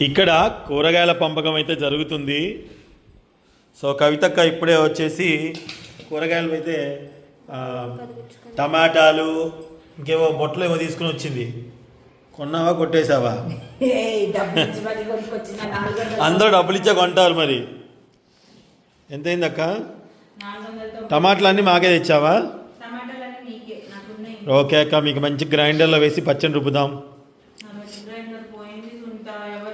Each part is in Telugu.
ఇక్కడ కూరగాయల పంపకం అయితే జరుగుతుంది. సో కవితక్క ఇప్పుడే వచ్చేసి కూరగాయలు అయితే టమాటాలు ఇంకేవో బొట్టలు ఏమో తీసుకుని వచ్చింది. కొన్నావా కొట్టేశావా. అందరూ డబ్బులు ఇచ్చే కొంటారు మరి. ఎంతైంది అక్క? టమాటాలు అన్నీ మాకే తెచ్చావా? ఓకే అక్క మీకు మంచి గ్రైండర్లో వేసి పచ్చని రుబ్బుదాం నా వెట్ గ్రైండర్ పోయింది ఉంటా ఎవరికి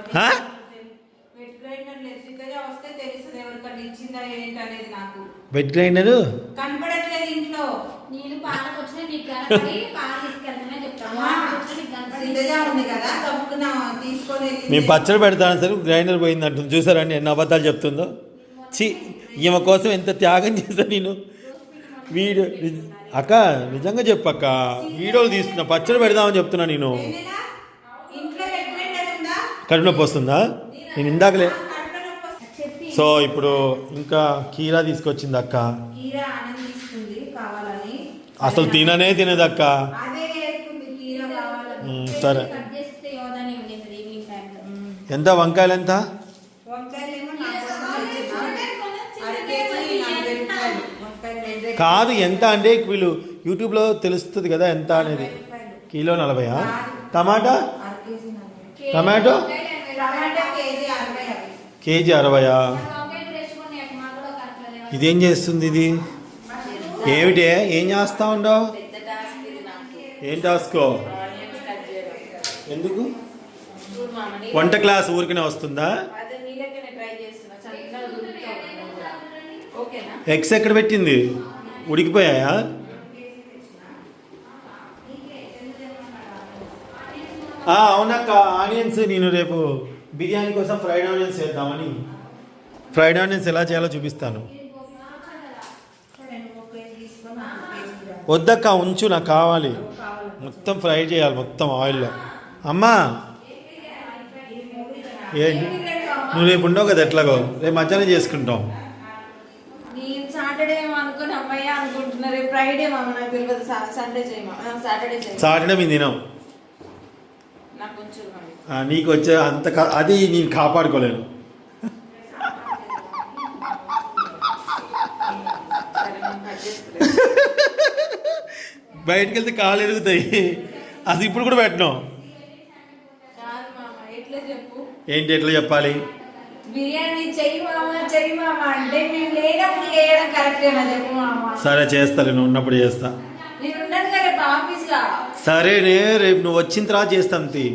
హా? వెట్ గ్రైండర్ లేదు సీతయ్య వస్తే తెలుస్తుంది ఎవరికన్నా ఇచ్చిందా ఏంటి అనేది నాకు వెట్ గ్రైండరు కనపడట్లేదు ఇంట్లో. పాలకు వచ్చిన నీకు కనపడి పాలు తీసుకెళ్తానే. మేము పచ్చడి పెడతాను సరే గ్రైండర్ పోయింది అంటుంది చూసారండి ఎన్ని అబద్ధాలు చెప్తుందో? చి ఈమె కోసం ఎంత త్యాగం చేశా నేను. వీడియో అక్క నిజంగా చెప్పు అక్క వీడియోలు తీస్తున్నా పచ్చడి పెడదామని చెప్తున్నా నేను ఏమైనా? ఇంట్లో వెట్ గ్రైండర్ ఉందా కడుపు వస్తుందా? నేను ఇందాకలే. సో ఇప్పుడు ఇంకా కీరా తీసుకొచ్చింది అక్క. అసలు తిననే తినదు అక్క. సరే. ఎంత? వంకాయలు ఎంత? నలభై కాదు ఎంత అంటే వీళ్ళు యూట్యూబ్లో తెలుస్తుంది కదా ఎంత అనేది. కిలో నలభైయా? టమాటా? నలభై. టమాటో? కేజీ అరవయా? ఇదేం చేస్తుంది ఇది? ఏమిటే? ఏం చేస్తా ఉండవు? ఏం టాస్కో? ఎందుకు? వంట క్లాస్ ఊరికనే వస్తుందా? ఎగ్స్ ఎక్కడ పెట్టింది? ఉడికిపోయాయా? అవునక్క ఆనియన్స్ నేను రేపు బిర్యానీ కోసం ఫ్రైడ్ ఆనియన్స్ చేద్దామని ఫ్రైడ్ ఆనియన్స్ ఎలా చేయాలో చూపిస్తాను. వద్దక్క ఉంచు నాకు కావాలి. మొత్తం ఫ్రై చేయాలి మొత్తం ఆయిల్లో. అమ్మా! ఏ నువ్వు రేపు ఉండవు కదా ఎట్లాగో? రేపు మధ్యాహ్నం చేసుకుంటాం. సాటర్డే మామ నాకు తెలియదు సా- సండే చేయమా ఆ, సాటర్డే చేయ సాటర్డే మేము తినాం నాకు వచ్చే అంత అది నేను కాపాడుకోలేను. బయటికి వెళ్తే కాలు ఎరుగుతాయి అది ఇప్పుడు కూడా పెట్టినాం కాదు మామ ఎట్లా చెప్పు? ఏంటి ఎట్లా చెప్పాలి? సరే చేస్తా నేను ఉన్నప్పుడు చేస్తా. నేను ఉండదు కదా రేపు ఆఫీస్ లా సరే నే రేపు నువ్వు వచ్చిన తర్వాత చేస్తాను తీ.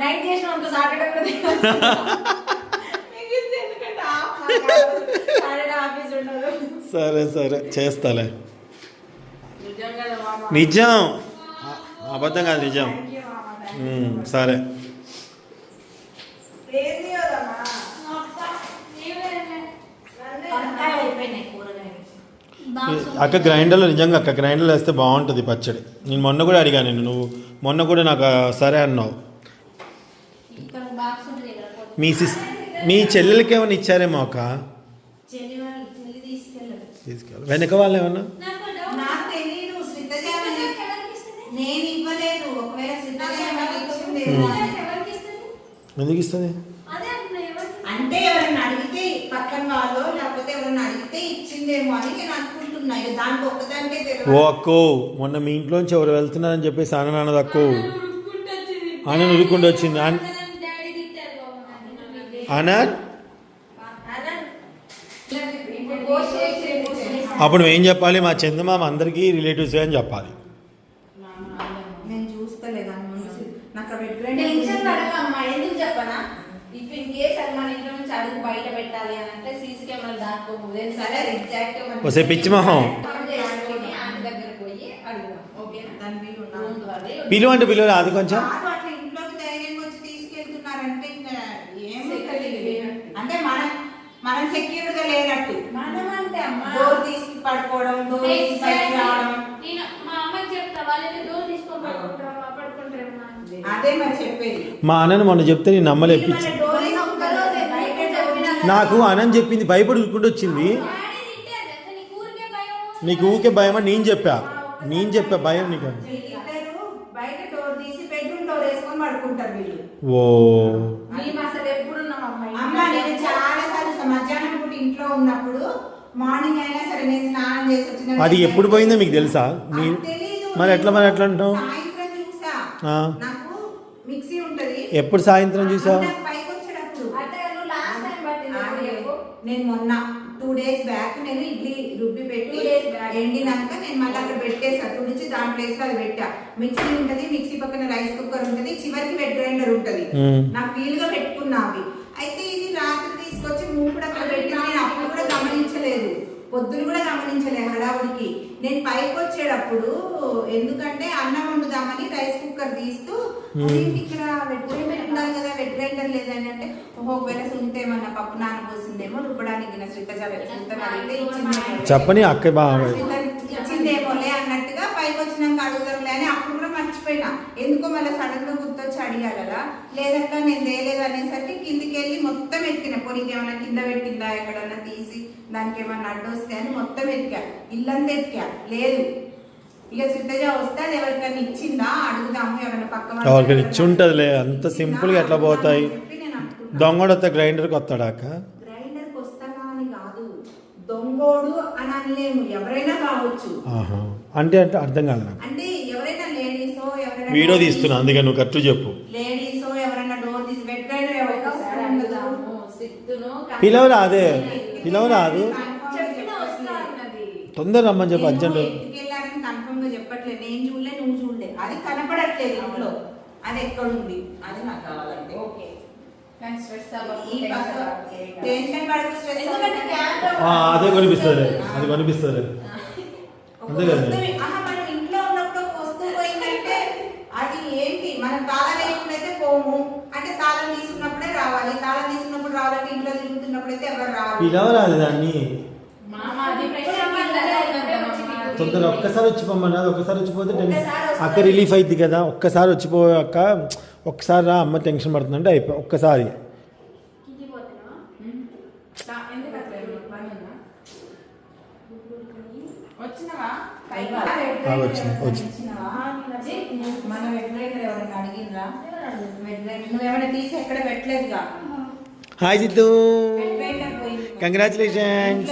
నైటా సాటర్డే సరే సరే. చేస్తాలే. నిజం కదా మామ. నిజం. ఆ, అబద్ధం కాదు నిజం. సరే యూ. ఏంది కదమ్మా వంకాయ అయిపోయినాయి కూరగాయలు అక్క గ్రైండర్లో నిజంగా అక్క గ్రైండర్లో వేస్తే బాగుంటుంది పచ్చడి. నేను మొన్న కూడా అడిగాను నేను నువ్వు మొన్న కూడా నాకు సరే అన్నావు. మీ సిస్ మీ చెల్లెలకి ఏమైనా ఇచ్చారేమో అక్క? తీసుకెళ్ళి వెనక వాళ్ళు ఏమన్నా? నాకు డౌట్. నాకు తెలీదు శ్రీతజ ఎవరికి ఇస్తుంది? నేను ఇవ్వలేదు ఒకవేళ శ్రీతజ ఏమైనా ఇచ్చింది ఎవరికి ఇస్తుంది? ఎందుకు ఇస్తుంది అదే అంటున్నా, ఎవరికి? అంటే ఎవరైనా అడిగితే పక్కన వాళ్ళు లేకపోతే అడిగితే ఇచ్చిందేమో అని నేను అనుకుంటున్నా. ఇక దానికి ఒక్కదానికే ఓ తెలియదు అక్కో మొన్న మీ ఇంట్లోంచి ఎవరు వెళ్తున్నారని చెప్పేసి అన్న నాన్నది అక్కో. వచ్చింది. వచ్చింది అన్- నన్ను డాడీ తిట్టారు బాబు నన్ను. అనా అలా ఇప్పుడు పోస్ట్ చేసి పోస్ట్ చేసి. అప్పుడు ఏం చెప్పాలి? మా చందమామ అందరికీ రిలేటివ్స్ అని చెప్పాలి నేను చూస్తలే దాని ముందు నాకు టెన్షన్ పడకమ్మా, ఎందుకు చెప్పనా ఇఫ్ ఇన్ కేస్ అది మన ఇంట్లో నుంచి అడుగు బయట పెట్టాలి అని అంటే సీసీ కెమెరా దాక్కోము సరే ఎగ్జాక్ట్ ఒసే పిచ్చి మొహం. ఆంటీ దగ్గర పోయి అడుగుదాం ఓకేనా దాని వీలు రూమ్ ద్వారా పిలువ అంటే పిలువ అది కొంచెం. కాదు, అట్లా ఇంట్లోకి ధైర్యంగా వచ్చి తీసుకెళ్తున్నారంటే ఇంకా ఏం అంటే మనం మనం సెక్యూర్గా లేనట్టు. మనం అంటే అమ్మా. డోర్ తీసి పడుకోవడం డోర్ తీసి బయటకు రావడం నేను మా అమ్మకి చెప్తా వాళ్ళు డోర్ తీసుకొని పడుకుంటారు పడుకుంటారు అంటే అదే మరి చెప్పేది. మా అన్నని మొన్న చెప్తే నేను నమ్మలేపించి మన డోర్ వేసి ఒక్కరోజే బయట చెప్పినా నాకు అనంత్ చెప్పింది భయపడి ఉరుకుంటూ వచ్చింది. నీకు ఊరికే భయం నీకు ఊకే భయం అని నేను చెప్పా నేను చెప్పా భయం నీకు ఓ అది ఎప్పుడు పోయిందో మీకు తెలుసా. మరి ఎట్లా మరి ఎట్లా ఉంటది. ఎప్పుడు సాయంత్రం చూసావు నాకు పైకి వచ్చేటప్పుడు అంటే నువ్వు లాస్ట్ టైం పట్టింది ఆ, ఎప్పుడు చెప్పు? నేను మొన్న టూ డేస్ బ్యాక్ నేను ఇడ్లీ రుబ్బి పెట్టి. ఎండినాక నేను మళ్ళీ అక్కడ పెట్టేసా. తుడిచి దాని ప్లేస్లో అది పెట్టా. మిక్సీ ఉంటది మిక్సీ పక్కన రైస్ కుక్కర్ ఉంటది చివరికి వెట్ గ్రైండర్ ఉంటది. నాకు వీలుగా పెట్టుకున్నా అవి. అయితే ఇది రాత్రి తీసుకొచ్చి మూడు అక్కడ పెట్టి నేను అప్పుడు కూడా గమనించలేదు. పొద్దున కూడా గమనించలేదు హడావుడికి. నేను పైకి వచ్చేటప్పుడు ఎందుకంటే అన్నం వండుదామని రైస్ కుక్కర్ తీస్తూ అదేంటి ఇక్కడ వెట్ గ్రైండర్ లేదని అంటే ఒకవేళ సునీత ఏమన్నా పప్పు నానబోసిందేమో రుబ్బడానికి. చెప్పని అక్క ఇచ్చిందేమోలే అన్నట్టుగా పైకి వచ్చినాక అడుగుదాంలే అని అప్పుడు కూడా మర్చిపోయినా. ఎందుకో మళ్ళీ సడన్గా గుర్తొచ్చి అడిగాలరా లేదక్క నేను తేలేదు అనేసరికి కిందికి వెళ్ళి మొత్తం ఎత్తిన పొడికి ఏమైనా కింద పెట్టిందా ఎక్కడన్నా తీసి దానికి ఏమన్నా అడ్డు వస్తే అని మొత్తం ఎతికా ఇల్లంతా ఎతికా లేదు. ఇక వస్తే అది ఎవరికైనా ఇచ్చిందా? అడుగుదాము ఎవరైనా పక్క వాళ్ళకి ఎవరికైనా ఇచ్చి ఉంటుందిలే అంత సింపుల్గా ఎట్లా పోతాయి. దొంగడు వస్తే గ్రైండర్కి వస్తాడా అక్క గ్రైండర్కి వస్తానా అని కాదు. దొంగోడు అని అనలేము ఎవరైనా కావచ్చు. ఆహా. అంటే అంటే అర్థం కాదు నాకు. అంటే ఎవరైనా లేడీసో ఎవరైనా వీడియో తీస్తున్నా అందుకే నువ్వు కరెక్ట్ చెప్పు. లేడీసో ఎవరైనా డోర్ తీసి బెడ్ గ్రైండర్ ఎవరికి ఒకసారి వస్తారు? అడుగుదాము. సిద్ధును పిలవరా అదే పిలవరా అది చెప్పిన వస్తా అన్నది తొందర రమ్మని చెప్పు అర్జెంట్. చెప్పట్లేదు నేను చూడలే నువ్వు చూడలే. అది కనపడట్లేదు ఇంట్లో. అది ఎక్కడ ఉంది అది నాకు కావాలంటే. ఓకే. అదే కొనిపిస్తుంది. అది కొనిపిస్తుంది. అంతే కదా? మనం ఇంట్లో ఉన్నప్పుడు వస్తువు పోయిందంటే అది ఏంటి? మనం తాళం వేయకుండా పోము. అంటే తాళం తీసుకున్నప్పుడే రావాలి. తాళం తీసుకున్నప్పుడు రావాలంటే ఇంట్లో తిరుగుతున్నప్పుడు అయితే ఎవరు రావాలి పిలవరా అది దాన్ని మామ అది ప్రెషర్ కిందనే ఉందంట మామ. తొందర ఒక్కసారి వచ్చి పొమ్మన్నది ఒక్కసారి వచ్చిపోతే అక్క రిలీఫ్ అయింది కదా ఒక్కసారి వచ్చిపో అక్క ఒక్కసారి రా అమ్మ టెన్షన్ పడుతుందంటే అయిపోయి ఒక్కసారి. వచ్చింది, వచ్చింది. మన ఎవరైనా నువ్వేమైనా తీసి ఎక్కడ పెట్టలేదుగా? హాయ్ సిద్ధు. కంగ్రాచులేషన్స్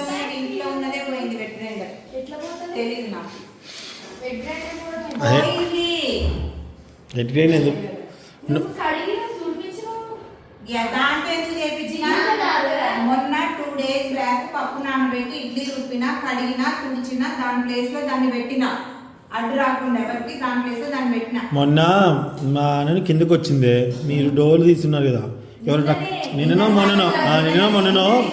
కాదు. మొన్న టూ డేస్ బ్యాక్ పప్పు నానబెట్టి ఇడ్లీ రుబ్బిన కడిగిన తుడిచిన దాని ప్లేస్లో దాన్ని పెట్టిన. అడ్డు రాకుండా ఎవరికి దాని ప్లేస్లో దాన్ని పెట్టిన. మొన్న మా అన్నని కిందకు వచ్చిందే. మీరు డోర్లు తీస్తున్నారు కదా. ఎవరు నిన్ననో. మొన్ననో? ఆ, నిన్ననో మొన్ననో?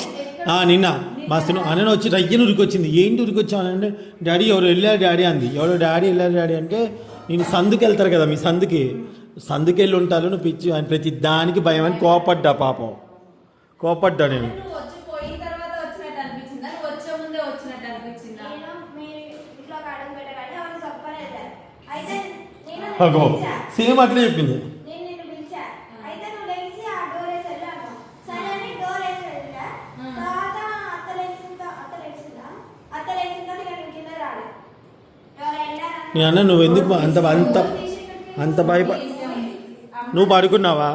ఆ, నిన్న. మా సిను అన్న వచ్చి రయ్యను ఉరికొచ్చింది. ఏంటి ఉరికొచ్చాను అంటే డాడీ ఎవరు వెళ్ళారు డాడీ అంది. ఎవరో డాడీ వెళ్ళారు డాడీ అంటే నేను సందుకి వెళ్తారు కదా మీ సందుకి. సందుకి వెళ్ళి ఉంటారు నువ్వు పిచ్చి అని ప్రతి దానికి భయం అని కోపడ్డా పాపం. కోపడ్డా నేను. నువ్వు వచ్చి పోయిన తర్వాత వచ్చినట్టు అనిపించిందా నువ్వు వచ్చే ముందే వచ్చినట్టు అనిపించిందా నేను మీరు ఇంట్లోకి అడుగు పెట్టగానే ఎవరు చెప్పలేదు అయితే నేను అగో నిన్ను పిలిచా. సేమ్ అట్లే చెప్పింది నేను నిన్ను పిలిచా అయితే నువ్వు లేచి ఆ డోర్ వేసి వెళ్ళాను సరే అని డోర్ వేసి వెళ్ళా ఆ. తర్వాత అత్త లేచిందా అత్త లేచిందా అత్త లేచిందా ఇక నేను కింద రాలే ఎవరు వెళ్ళారని నీ అన్న నువ్వు ఎందుకు అంత అంత అంత భయప నువ్వు పడుకున్నావా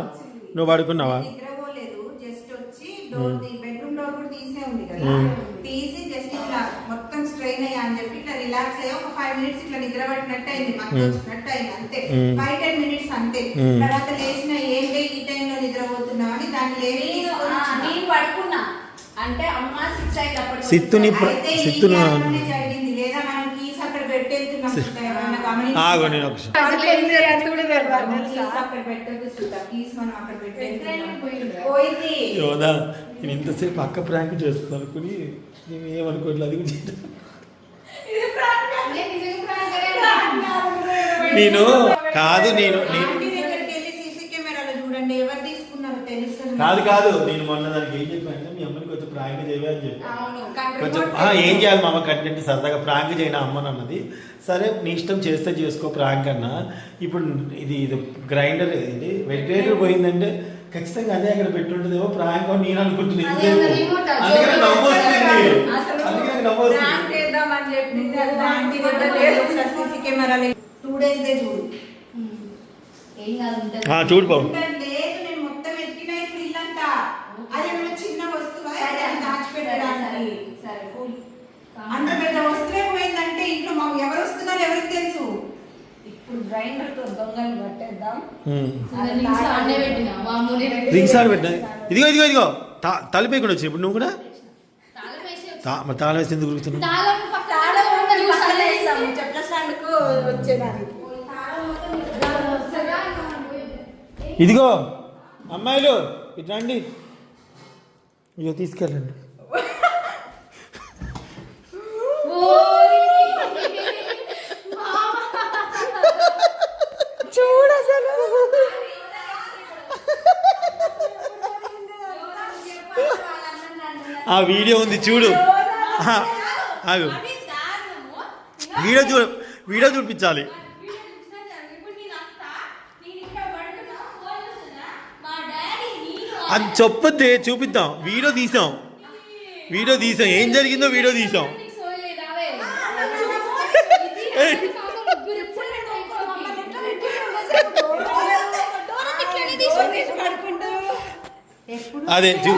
నువ్వు పడుకున్నావా నిద్రపోలేదు జస్ట్ వచ్చి డోర్ బెడ్రూమ్ డోర్ కూడా తీసే ఉంది కదా మ్మ్. తీసి జస్ట్ ఇట్లా మొత్తం స్ట్రెయిన్ అయ్యా అని చెప్పి ఇట్లా రిలాక్స్ అయ్యి ఒక ఫైవ్ మినిట్స్ ఇట్లా నిద్ర పట్టినట్టు అయింది మాకు మ్మ్. వచ్చినట్టు అయింది అంతే మ్మ్. ఫైవ్ టెన్ మినిట్స్ అంతే మ్మ్. తర్వాత లేచిన ఏం లే ఈ టైంలో నిద్రపోతున్నావు అని దాన్ని లేపి నేను తీసుకొని ఆ, వచ్చిన. నేను పడుకున్నా అంటే అమ్మ సిక్స్ అయింది అప్పటికి సిత్తుని సిత్తును- గ్యాప్లోనే జరిగింది లేదా మనం కీస్ అక్కడ పెట్టేస్తున్నాం ఎవరైనా గమనించారా? ఆగో నేను ఒక యోదా నేను ఇంతసేపు అక్క ప్రాంక్ చేస్తున్నాను అనుకుని నేను ఏమనుకోవట్లేదు అది కూడా. నేను కాదు నేను నేను ఆంటీ దగ్గరికి వెళ్ళి సీసీ కెమెరాలో చూడండి ఎవరు తీసుకున్నారో తెలుస్తుంది కాదు కాదు నేను మొన్న దానికి ఏం చెప్పాను మీ అమ్మని కొంచెం ప్రాంక్ చేయవే అని చెప్పి. అవును కొంచెం ఏం చేయాలి మా అమ్మ కంటెంట్ సరదాగా ప్రాంక్ చేయను అమ్మని అన్నది. సరే నీ ఇష్టం చేస్తే చేసుకో ప్రాంక్ అన్న. ఇప్పుడు ఇది ఇది గ్రైండర్ ఇది వెంటిలేటర్ పోయిందంటే ఖచ్చితంగా అదే అక్కడ పెట్టుంటుందేమో ప్రాంక్ అని నేను అనుకుంటున్నాను అదే ఇంతసేపు. ఉన్న remote ఆ, అందుకే జోబులో నవ్వు వస్తుంది. అసలు అందుకే నాకు నవ్వు వస్తుంది. ప్రాంక్ చేద్దామని రింగ్స్ ఇదిగో ఇదిగో ఇదిగో. కూడా వచ్చి ఇప్పుడు నువ్వు కూడా? మరి తాళం వేసి ఎందుకు ఇదిగో అమ్మాయిలు ఇటు ఇగో తీసుకెళ్ళండి. చూడు అసలు ఆ వీడియో ఉంది చూడు. వీడియో చూ వీడియో చూపించాలి. అది చెప్పొద్దే చూపిద్దాం. వీడియో తీసాం. వీడియో తీసాం. ఏం జరిగిందో వీడియో తీసాం. అదే చూ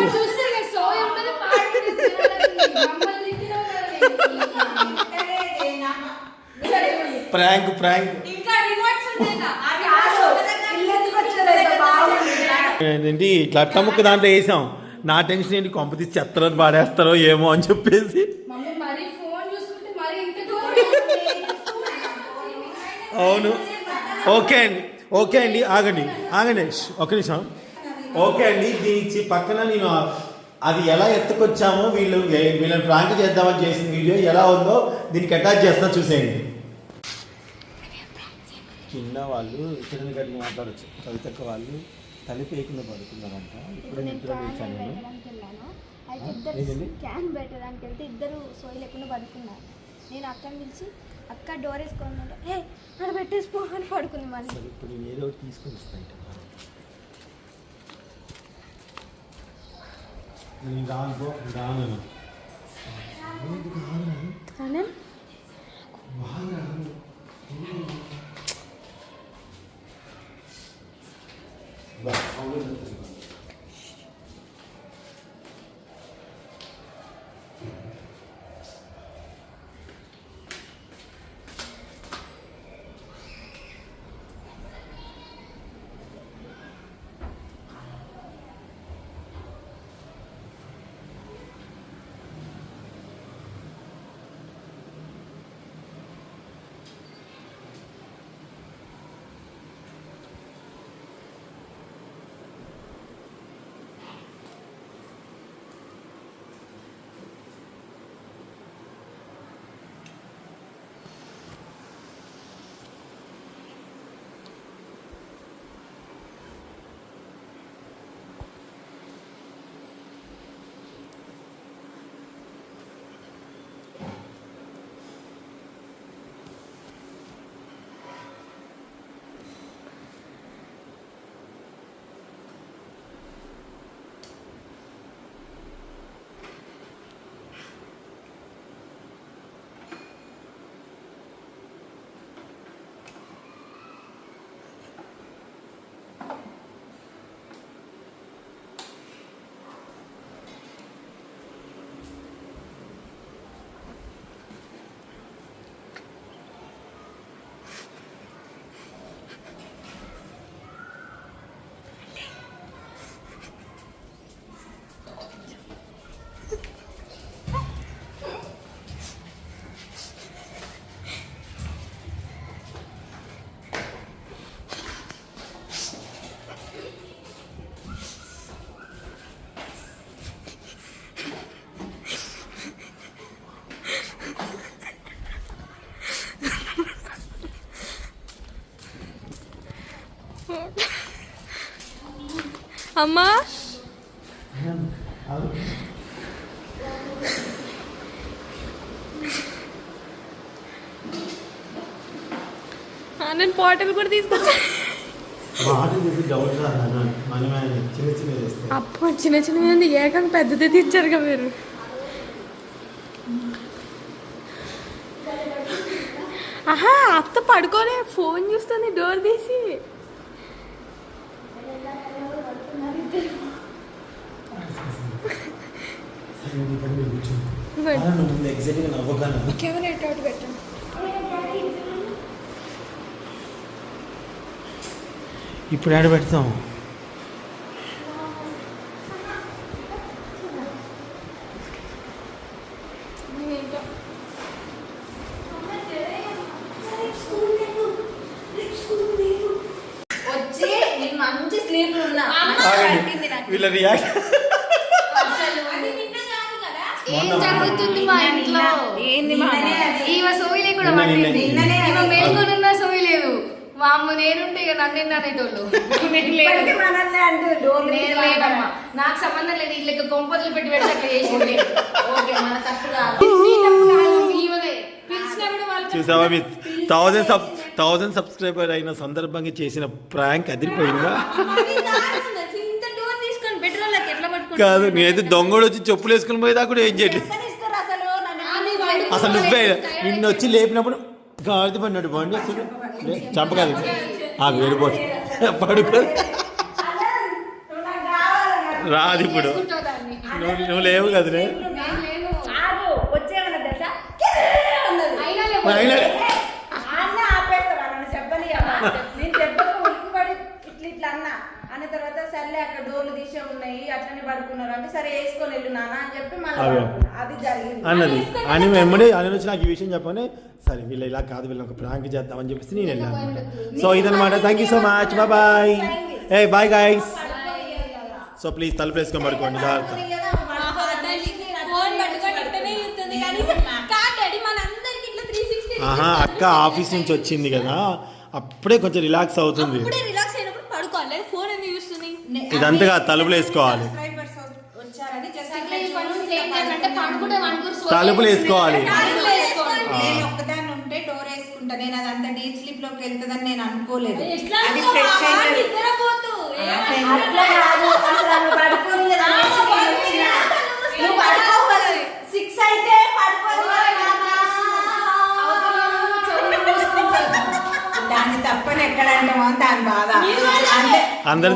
ప్రాంక్ ప్రాంక్ ఇంకా రిమోట్స్ ఉన్నాయి కదా, అవి ఇల్లెందుకు వచ్చేది బాగుంది ఏంటి? ఇట్లా అట్లా ముక్క దాంట్లో వేసాం. నా టెన్షన్ ఏంటి? కొంపతీసి చెత్తలో పాడేస్తారో ఏమో అని చెప్పేసి. మమ్మీ మరీ ఫోన్ చూసుకుంటే మరీ ఇంత దూరం అవును. ఓకే అండి. ఓకే అండి. ఆగండి. ఆగండి. ఒక నిమిషం. ఓకే అండి. దీని ఇచ్చి పక్కన నేను అది ఎలా ఎత్తుకొచ్చామో వీళ్ళు వీళ్ళని ప్రాంక్ చేద్దామని చేసిన వీడియో ఎలా ఉందో దీనికి అటాచ్ చేస్తా చూసేయండి. చిన్న వాళ్ళు చిన్న గడికి మాట్లాడచ్చు. కవితక్క వాళ్ళు. తలిపేయకుండా పడుకున్నారంట ఇప్పుడు నిద్ర లేచాను నేను అయితే? ఇద్దరు? క్యాన్ పెట్టడానికి వెళ్తే ఇద్దరు సోయి లేకుండా పడుకున్నారు నేను అక్కని పిలిచి అక్క డోర్ వేసుకొని ఉంటే, ఏ అక్కడ పెట్టేసి పో అని పడుకుంది మళ్ళీ ఇప్పుడు నేను ఏదో ఒకటి తీసుకొని వస్తాను నేను రాను రాను. అమ్మా. నేను బాటిల్ కూడా తీసుకొచ్చా. మాట చెప్పి డౌట్ రాదు మనం ఆయన చిన్న చిన్న చేస్తే. అప్ప చిన్న చిన్న ఏకంగా పెద్దదే తెచ్చారుగా మీరు. ఆహా అత్త పడుకోలే. ఫోన్ చూస్తుంది డోర్ తీసి. పెట్టిన పని మీరు కూర్చుంది. ముందు ఎగ్జాక్ట్గా నవ్వగాను కెమెరా ఎటు అటు ఇప్పుడు ఆడ పెడతాం? వీళ్ళ రియాక్షన్ ఈమె పట్టింది. ఈమె మేల్కొనున్న సోయి లేదు. మా అమ్మ నేనుంటే ఇక నన్ను అనేటోళ్ళు. నేను లేదమ్మా. నాకు సంబంధం లేదు. పెట్టి అట్లా చేసింది. ఓకే. మన తప్పు కాదు. చూసావా మీ థౌజండ్ సబ్ థౌజండ్ సబ్స్క్రైబర్ అయిన సందర్భంగా చేసిన ప్రాంక్ అదిరిపోయిందా? కాదు నేనైతే దొంగడు వచ్చి చెప్పులు వేసుకుని పోయేదా కూడా ఏం చేయట్లేదు ఇస్తారు అసలు నన్ను ఆ, నీ వండుకున్న అసలు నువ్వే నిన్ను వచ్చి లేపినప్పుడు గాడిద పడినాడు బండి అసలు. లే, చంపకాదు. ఆ వేడిపోదు పడుకో. రాదు ఇప్పుడు. నువ్వు నువ్వు లేవు కదనే. అయినా అన్న తర్వాత సర్లే అక్కడ డోర్లు తీసే ఉన్నాయి అట్లనే పడుకున్నారు. అంటే సరే వేసుకొని వెళ్ళు నాన్న అని చెప్పి మళ్ళీ అన్నది. అని వెంబడి అని వచ్చి నాకు ఈ విషయం చెప్పని సరే వీళ్ళు ఇలా కాదు వీళ్ళని ఒక ప్రాంక్ చేద్దామని చెప్పేసి నేను వెళ్ళాను అనమాట సో ఇదనమాట thank you so much bye bye A bye guys so please తలుపు వేసుకొని పడుకోండి. జాగ్రత్త. ఫోన్ పట్టుకొని ఇట్టనే చూస్తుంది. కానీ కాదు డాడీ మనందరికి ఇట్లా 360 ఆహా అక్క ఆఫీస్ నుంచి వచ్చింది కదా. అప్పుడే కొంచెం రిలాక్స్ అవుతుంది. అప్పుడే రిలాక్స్ అయినప్పుడు పడుకోవాలి. లేదు ఫోన్ ఎందుకు చూస్తుంది? ఇదంతగా తలుపులు వేసుకోవాలి. తలుపులు వేసుకోవాలి. ఒక్కదాన్ని ఉంటే డోర్ వేసుకుంటా. నేను అదంతా డీప్ స్లీప్లోకి వెళ్తుందని నేను అనుకోలేదు. అది? ఫ్రెష్. సిక్స్ అయితే దాన్ని తప్పని ఎక్కడంటామో అని దాని బాధ. అందరి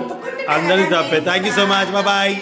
అందరికి తప్పే. Thank you so much bye